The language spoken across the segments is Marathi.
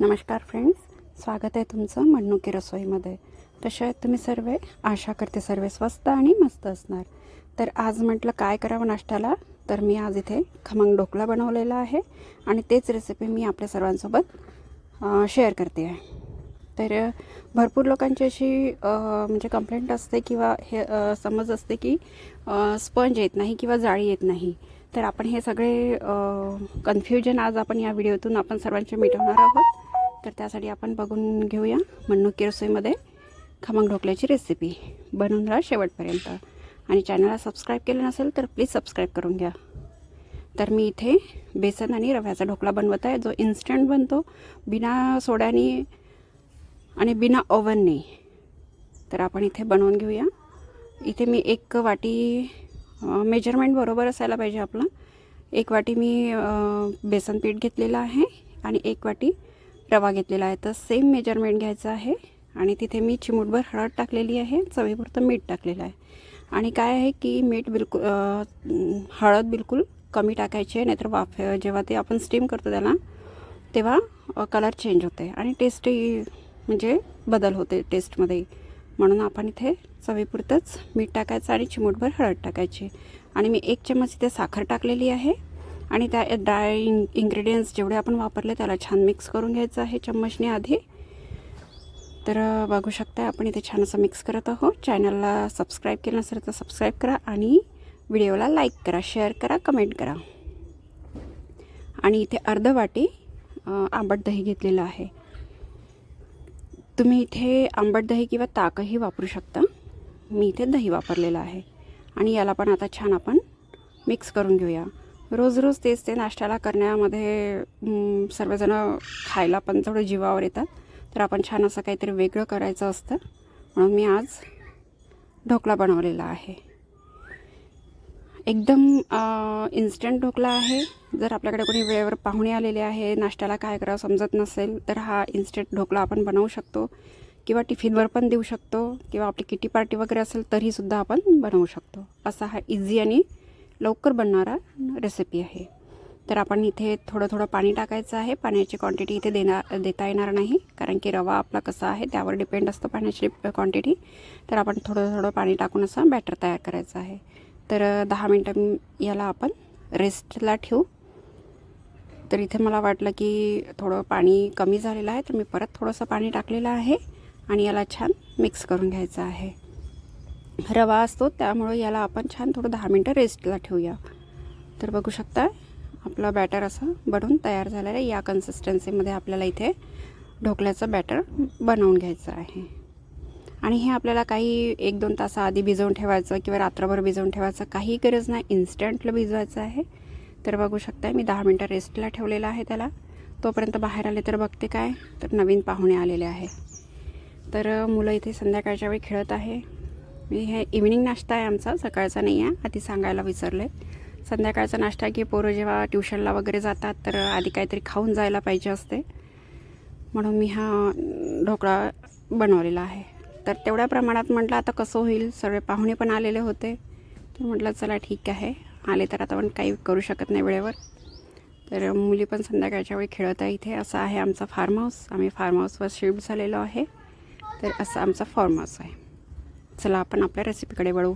नमस्कार फ्रेंड्स स्वागत आहे तुमचं मडणुकी रसोईमध्ये. कशा आहेत तुम्ही सर्व आशा करते सर्व स्वस्त आणि मस्त असणार. तर आज म्हटलं काय करावं नाश्त्याला? तर मी आज इथे खमंग ढोकळा बनवलेला आहे आणि तेच रेसिपी मी आपल्या सर्वांसोबत शेअर करते आहे. तर भरपूर लोकांची अशी म्हणजे कंप्लेंट असते किंवा हे समज असते की स्पंज येत नाही किंवा जाळी येत नाही. तर आपण हे सगळे कन्फ्युजन आज आपण या व्हिडिओतून आपण सर्वांचे मिटवणार आहोत. तर त्यासाठी आपण बघून घेऊया मन्नुकी रसोईमध्ये खमंग ढोकल्याची रेसिपी बनवून राहा शेवटपर्यंत. आणि चॅनलला सबस्क्राईब केलं नसेल तर प्लीज सबस्क्राईब करून घ्या. तर मी इथे बेसन आणि रव्याचा ढोकळा बनवत आहे जो इन्स्टंट बनतो बिना सोड्याने आणि बिना ओव्हनने तर आपण इथे बनवून घेऊया. इथे मी एक वाटी मेजरमेंट बरोबर असायला पाहिजे आपलं. एक वाटी मी बेसन पीठ घेतलेलं आहे आणि एक वाटी रवा घेतलेला आहे. तर सेम मेजरमेंट घ्यायचं आहे. आणि तिथे मी चिमूटभर हळद टाकलेली आहे. चवीपुरतं मीठ टाकलेलं आहे. आणि काय आहे की मीठ बिलकुल हळद बिलकुल कमी टाकायची आहे. नाहीतर वाफ जेव्हा ते आपण स्टीम करतो त्याला तेव्हा कलर चेंज होते. आणि टेस्टही म्हणजे बदल होते टेस्टमध्ये म्हणून आपण इथे चवीपुरतंच मीठ टाकायचं आणि चिमूटभर हळद टाकायची. आणि मी एक चम्मच इथे साखर टाकलेली आहे. आणि त्या ड्राय इं इन्ग्रेडियंट्स जेवढे आपण वापरले त्याला छान मिक्स करून घ्यायचं आहे चम्मचने आधी. तर बघू शकता आपण इथे छान असं मिक्स करत आहोत. चॅनलला सबस्क्राईब केलं नसेल तर सबस्क्राईब करा आणि व्हिडिओला लाईक करा शेअर करा कमेंट करा. आणि इथे अर्ध वाटी आंबट दही घेतलेलं आहे. तुम्ही इथे आंबट दही किंवा ताकही वापरू शकता. मी इथे दही वापरलेलं आहे. आणि याला पण आता छान आपण मिक्स करून घेऊया. रोज रोज तेच ते नाश्त्याला करण्यामध्ये सर्वजणं खायला पण थोडं जीवावर येतात. तर आपण छान असं काहीतरी वेगळं करायचं असतं. म्हणून मी आज ढोकळा बनवलेला आहे. एकदम इन्स्टंट ढोकळा आहे. जर आपल्याकडे कोणी वेळेवर पाहुणे आलेले आहे नाश्त्याला काय करावं समजत नसेल तर हा इन्स्टंट ढोकळा आपण बनवू शकतो. किंवा टिफिनवर पण देऊ शकतो. किंवा आपली किटी पार्टी वगैरे असेल तरीसुद्धा आपण बनवू शकतो. असा हा इझी आणि लवकर बनणारा रेसिपी आहे. तर आपण इथे थोडं थोडं पाणी टाकायचं आहे. पाण्याची क्वांटिटी इथे देणार देता येणार नाही. कारण की रवा आपला कसा आहे त्यावर डिपेंड असतं पाण्याची क्वांटिटी तर आपण थोडं थोडं पाणी टाकून असं बॅटर तयार करायचं आहे. तर दहा मिनटं याला आपण रेस्टला ठेवू. तर इथे मला वाटलं की थोडं पाणी कमी झालेलं आहे. तर मी परत थोडंसं पाणी टाकलेलं आहे. आणि याला छान मिक्स करून घ्यायचं आहे. रवा असतो त्यामुळं याला आपण छान थोडं दहा मिनटं रेस्टला ठेवूया. तर बघू शकता आपलं बॅटर असं बनवून तयार झालेलं आहे. या कन्सिस्टन्सीमध्ये आपल्याला इथे ढोकल्याचं बॅटर बनवून घ्यायचं आहे. आणि हे आपल्याला काही एक दोन तासाआधी भिजवून ठेवायचं किंवा रात्रभर भिजवून ठेवायचं काही गरज नाही. इन्स्टंटला भिजवायचं आहे. तर बघू शकता मी दहा मिनटं रेस्टला ठेवलेलं आहे त्याला. तोपर्यंत बाहेर आले तर बघते काय? तर नवीन पाहुणे आलेले आहे. तर मुलं इथे संध्याकाळच्या वेळी खेळत आहे. मी हे इव्हिनिंग नाश्ता आहे आमचा सकाळचा नाही आहे आधी सांगायला विसरले संध्याकाळचा नाश्ता की पोरं जेव्हा ट्युशनला वगैरे जातात तर आधी काहीतरी खाऊन जायला पाहिजे असते. म्हणून मी हा ढोकळा बनवलेला आहे. तर तेवढ्या प्रमाणात म्हटलं आता कसं होईल? सर्व पाहुणे पण आलेले होते. तर म्हटलं चला ठीक आहे. आले तर आता पण काही करू शकत नाही वेळेवर. तर मुली पण संध्याकाळच्या वेळी खेळत आहे इथे. असं आहे आमचा फार्म हाऊस आम्ही फार्म हाऊसवर शिफ्ट झालेलो आहे. तर असं आमचा फार्म हाऊस आहे. चला आपण आपल्या रेसिपीकडे वळू.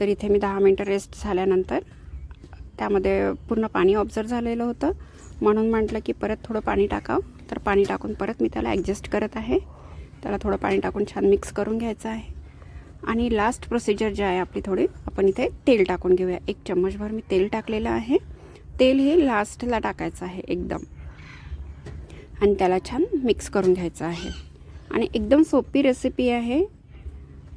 तर इथे मी दहा मिनटं रेस्ट झाल्यानंतर त्यामध्ये पूर्ण पाणी ऑब्झर्व झालेलं होतं. म्हणून म्हटलं की परत थोडं पाणी टाकावं. तर पाणी टाकून परत मी त्याला ॲडजस्ट करत आहे. त्याला थोडं पाणी टाकून छान मिक्स करून घ्यायचं आहे. आणि लास्ट प्रोसिजर जे आहे आपली थोडी आपण इथे तेल टाकून घेऊया. एक चम्मचभर मी तेल टाकलेलं आहे. तेल हे लास्टला टाकायचं आहे एकदम. आणि त्याला छान मिक्स करून घ्यायचं आहे. आणि एकदम सोपी रेसिपी आहे.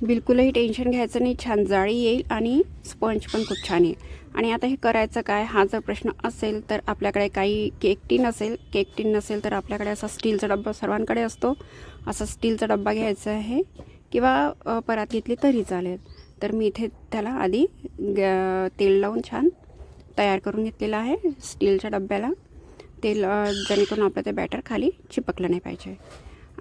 बिलकुलही टेन्शन घ्यायचं नाही छान जाळी येईल आणि स्पंज पण खूप छान येईल. आणि आता हे करायचं काय? हा जर प्रश्न असेल तर आपल्याकडे काही केक टीन असेल केक टीन नसेल तर आपल्याकडे असा स्टीलचा डब्बा सर्वांकडे असतो. असा स्टीलचा डब्बा घ्यायचा आहे किंवा परात घेतली तरी चालेल. तर मी इथे त्याला आधी ग तेल लावून छान तयार करून घेतलेलं आहे स्टीलच्या डब्याला. तेल जेणेकरून आपलं ते बॅटर खाली चिपकलं नाही पाहिजे.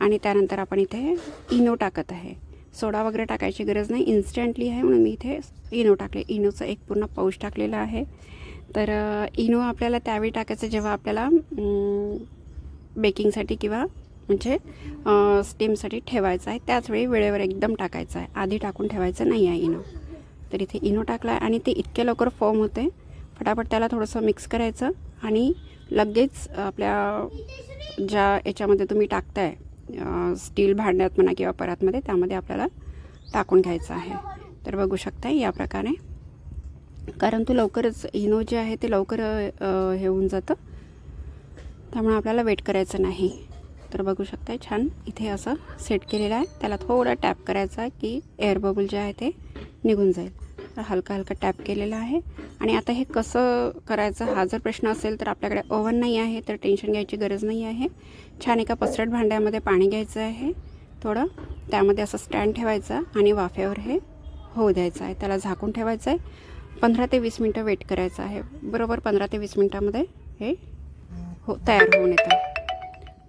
आणि त्यानंतर आपण इथे इनो टाकत आहे. सोडा वगैरे टाकायची गरज नाही. इन्स्टंटली आहे म्हणून मी इथे इनो टाकले. इनोचं एक पूर्ण पाऊच टाकलेलं आहे. तर इनो आपल्याला त्यावेळी टाकायचं जेव्हा आपल्याला बेकिंगसाठी किंवा म्हणजे स्टीमसाठी ठेवायचं आहे. त्याचवेळी वेळेवर एकदम टाकायचं आहे. आधी टाकून ठेवायचं नाही आहे इनो. तर इथे इनो टाकला आहे आणि ते इतके लवकर फॉर्म होते. फटाफट त्याला थोडंसं मिक्स करायचं आणि लगेच आपल्या ज्या याच्यामध्ये तुम्ही टाकताय स्टील भांड्यात म्हणा किंवा परातमध्ये त्यामध्ये आपल्याला टाकून घ्यायचं आहे. तर बघू शकता या प्रकारे. कारण तो लवकरच इनो जे आहे ते लवकर हे होऊन जातं. त्यामुळे आपल्याला वेट करायचं नाही. तर बघू शकता छान इथे असं सेट केलेलं आहे. त्याला थोडं टॅप करायचा आहे की एअर बबल जे आहे ते निघून जाईल. तर हलका हलका टॅप केलेला आहे. आणि आता हे कसं करायचं हा जर प्रश्न असेल तर आपल्याकडे ओव्हन नाही आहे तर टेन्शन घ्यायची गरज नाही आहे. छान एका पसरट भांड्यामध्ये पाणी घ्यायचं आहे थोडं. त्यामध्ये असं स्टँड ठेवायचा आणि वाफ्यावर हे होऊ द्यायचं आहे. त्याला झाकून ठेवायचं आहे. पंधरा ते वीस मिनटं वेट करायचं आहे. बरोबर पंधरा ते वीस मिनटामध्ये हे हो तयार होऊन येतं.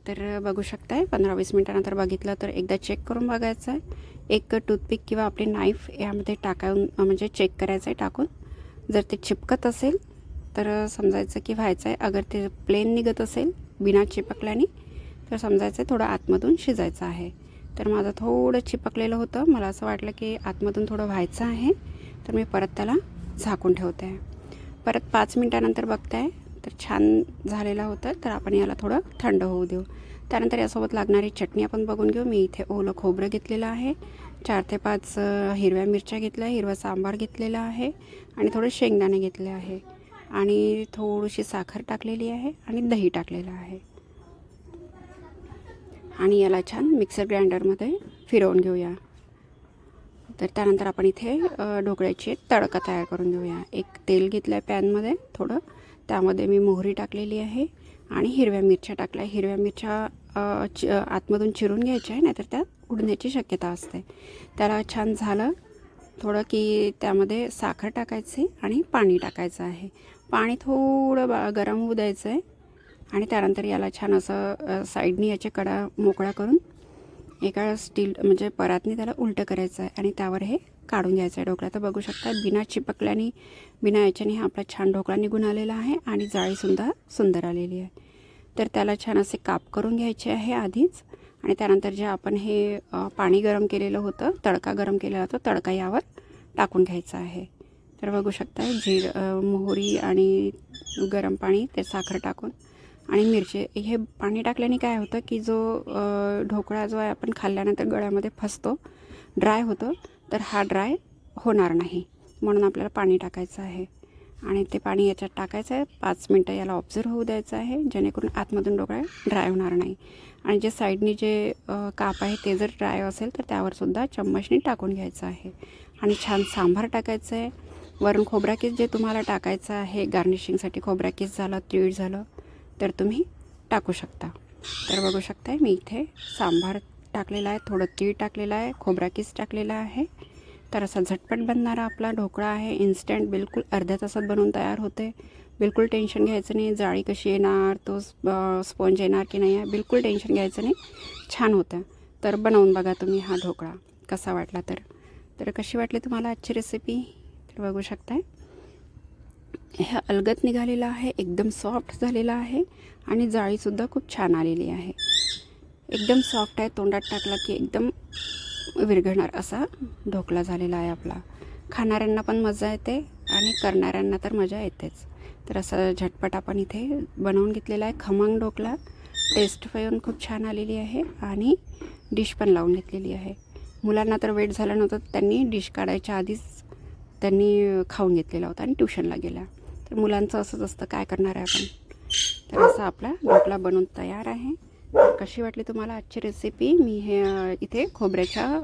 तर बघू शकताय पंधरा वीस मिनटानंतर बघितलं तर एकदा चेक करून बघायचं आहे. एक टूथपिक किंवा आपली नाईफ यामध्ये टाकावून म्हणजे चेक करायचं आहे टाकून. जर ते चिपकत असेल तर समजायचं की व्हायचं आहे अगर ते प्लेन निघत असेल बिना चिपकल्याने तर समजायचं आहे थोडं आतमधून शिजायचं आहे. तर माझं थोडं चिपकलेलं होतं. मला असं वाटलं की आतमधून थोडं व्हायचं आहे. तर मी परत त्याला झाकून ठेवते. आहे परत पाच मिनटानंतर बघताय. तर छान झालेला होता तर आपण याला थोडं थंड होऊ देऊ. त्यानंतर यासोबत लागणारी चटणी आपण बघून घेऊ. मी इथे ओलं खोबरं घेतलेलं आहे. चार ते पाच हिरव्या मिरच्या घेतल्या हिरवा सांबार घेतलेला आहे आणि थोडे शेंगदाणे घेतले आहे. आणि थोडीशी साखर टाकलेली आहे आणि दही टाकलेलं आहे. आणि याला छान मिक्सर ग्राइंडरमध्ये फिरवून घेऊया. तर त्यानंतर आपण इथे ढोकळ्याची तडका तयार करून घेऊया. एक तेल घेतलं आहे पॅनमध्ये थोडं. त्यामध्ये मी मोहरी टाकलेली आहे आणि हिरव्या मिरच्या टाकल्या. हिरव्या मिरच्या चि आतमधून चिरून घ्यायच्या आहे नाहीतर त्या उडण्याची शक्यता असते. त्याला छान झालं थोडं की त्यामध्ये साखर टाकायची आणि पाणी टाकायचं आहे. पाणी थोडं बा गरम होऊ द्यायचं आहे आणि त्यानंतर याला छान असं साईडनी याचे कडा मोकळा करून एका स्टील म्हणजे परातने त्याला उलटं करायचं आहे आणि त्यावर हे काढून घ्यायचं आहे ढोकळा. तर बघू शकता बिना चिपकल्याने बिना याच्याने हा आपला छान ढोकळा निघून आलेला आहे आणि जाळीसुद्धा सुंदर आलेली आहे. तर त्याला छान असे काप करून घ्यायचे आहे आधीच आणि त्यानंतर जे आपण हे पाणी गरम केलेलं होतं तडका गरम केलेला होता तडका यावर टाकून घ्यायचा आहे. तर बघू शकता जीर मोहरी आणि गरम पाणी ते साखर टाकून आणि मिरची हे पाणी टाकल्याने काय होतं की जो ढोकळा जो आहे आपण खाल्ल्यानंतर गळ्यामध्ये फसतो ड्राय होतो तर हा ड्राय होणार नाही. म्हणून आपल्याला पाणी टाकायचं आहे. आणि ते पाणी याच्यात टाकायचं आहे. पाच मिनटं याला ऑब्झर्व होऊ द्यायचं आहे. जेणेकरून आतमधून ढोकळा ड्राय होणार नाही. आणि जे साईडनी जे काप आहे ते जर ड्राय असेल तर त्यावरसुद्धा चम्मचने टाकून घ्यायचं आहे. आणि छान सांबार टाकायचं आहे. वरून खोबरा किस जे तुम्हाला टाकायचं आहे गार्निशिंगसाठी खोबरा किस झालं तीळ झालं तर तुम्ही टाकू शकता. तर बघू शकताय मी इथे सांबार टाकलेला आहे थोडं तीळ टाकलेलं आहे खोबरा किस टाकलेला आहे. तर असा झटपट बनणारा आपला ढोकळा आहे. इन्स्टंट बिलकुल अर्ध्या तासात बनवून तयार होते. बिलकुल टेन्शन घ्यायचं नाही जाळी कशी येणार तो स्पॉन्ज येणार की नाही आहे बिलकुल टेन्शन घ्यायचं नाही. छान होतं. तर बनवून बघा तुम्ही हा ढोकळा कसा वाटला तर. तर कशी वाटली तुम्हाला आजची रेसिपी तर बघू शकताय. हे अलगत निघालेलं आहे एकदम सॉफ्ट झालेलं आहे आणि जाळीसुद्धा खूप छान आलेली आहे. एकदम सॉफ्ट आहे तोंडात टाकला की एकदम विरघळणार असा ढोकला झालेला आहे आपला. खाणाऱ्यांना पण मजा येते आणि करणाऱ्यांना तर मजा येतेच. तर असा झटपट आपण इथे बनवून घेतलेला आहे खमंग ढोकला. टेस्ट पण खूप छान आलेली आहे आणि डिश पण लावून घेतलेली आहे. मुलांना तर वेट झालं नव्हतं त्यांनी डिश काढायच्या आधीच त्यांनी खाऊन घेतलेला होता आणि ट्युशनला गेला तर मुलांचं असंच असतं काय करणार आहे आपण? तर असा आपला ढोकळा बनवून तयार आहे. कशी वाटली तुम्हाला आजची रेसिपी मी हे इथे खोबऱ्याच्या